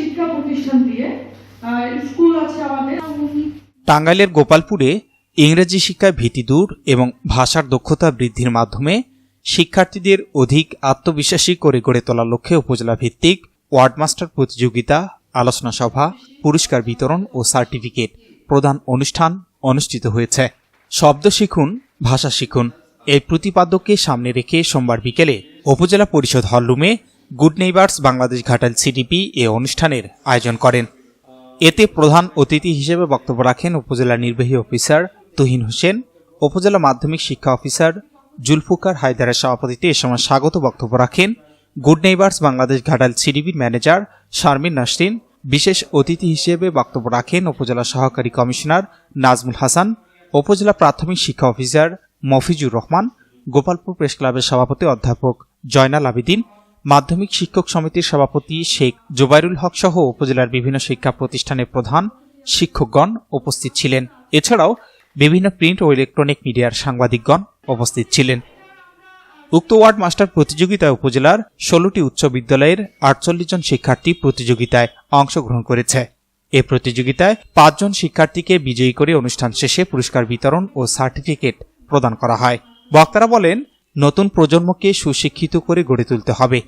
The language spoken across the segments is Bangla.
শিক্ষা প্রতিষ্ঠান দিয়ে স্কুল আছে আমাদের। টাঙ্গাইলের গোপালপুরে ইংরেজি শিক্ষায় ভীতি দূর এবং ভাষার দক্ষতা বৃদ্ধির মাধ্যমে শিক্ষার্থীদের অধিক আত্মবিশ্বাসী করে গড়ে তোলার লক্ষ্যে উপজেলা ভিত্তিক ওয়ার্ডমাস্টার প্রতিযোগিতা, আলোচনা সভা, পুরস্কার বিতরণ ও সার্টিফিকেট প্রদান অনুষ্ঠান অনুষ্ঠিত হয়েছে। শব্দ শিখুন, ভাষা শিখুন এই প্রতিপাদ্যকে সামনে রেখে সোমবার বিকেলে উপজেলা পরিষদ হলরুমে good neighbours Bangladesh Ghatal CDP এ অনুষ্ঠানের আয়োজন করেন। এতে প্রধান অতিথি হিসেবে বক্তব্য রাখেন উপজেলা নির্বাহী অফিসার তুহিন হোসেন, উপজেলা মাধ্যমিক শিক্ষা অফিসার জুলফুকার হায়দারের সভাপতিত্বে এ সময় স্বাগত বক্তব্য রাখেন গুড নেইবার্স বাংলাদেশ ঘাটাল সিডিবির ম্যানেজার শারমিন নাসরিন। বিশেষ অতিথি হিসেবে বক্তব্য রাখেন উপজেলা সহকারী কমিশনার নাজমুল হাসান, উপজেলা প্রাথমিক শিক্ষা অফিসার মফিজুর রহমান, গোপালপুর প্রেস ক্লাবের সভাপতি অধ্যাপক জয়নাল আবেদিন মাধ্যমিক শিক্ষক সমিতির সভাপতি শেখ জোবাইরুল হক সহ উপজেলার বিভিন্ন শিক্ষা প্রতিষ্ঠানের প্রধান শিক্ষকগণ উপস্থিত ছিলেন। এছাড়াও বিভিন্ন প্রিন্ট ও ইলেকট্রনিক মিডিয়ার সাংবাদিকগণ উপস্থিত ছিলেন। উক্ত ওয়ার্ড মাস্টার প্রতিযোগিতায় উপজেলার ষোলোটি উচ্চ বিদ্যালয়ের আটচল্লিশ জন শিক্ষার্থী প্রতিযোগিতায় অংশগ্রহণ করেছে। এ প্রতিযোগিতায় পাঁচজন শিক্ষার্থীকে বিজয়ী করে অনুষ্ঠান শেষে পুরস্কার বিতরণ ও সার্টিফিকেট প্রদান করা হয়। বক্তারা বলেন, নতুন প্রজন্মকে সুশিক্ষিত করে গড়ে তুলতে হবে।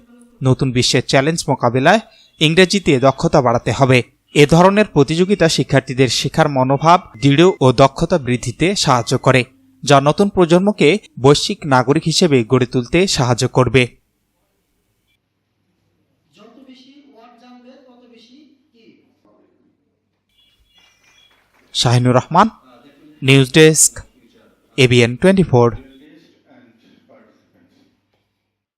নতুন বিশ্বের চ্যালেঞ্জ মোকাবেলায় ইংরেজিতে দক্ষতা বাড়াতে হবে। এ ধরনের প্রতিযোগিতা শিক্ষার্থীদের শেখার মনোভাব দৃঢ় ও দক্ষতা বৃদ্ধিতে সাহায্য করে যা নতুন প্রজন্মকে বৈশ্বিক নাগরিক হিসেবে গড়ে তুলতে সাহায্য করবে। Shahinur Rahman news desk ABN twenty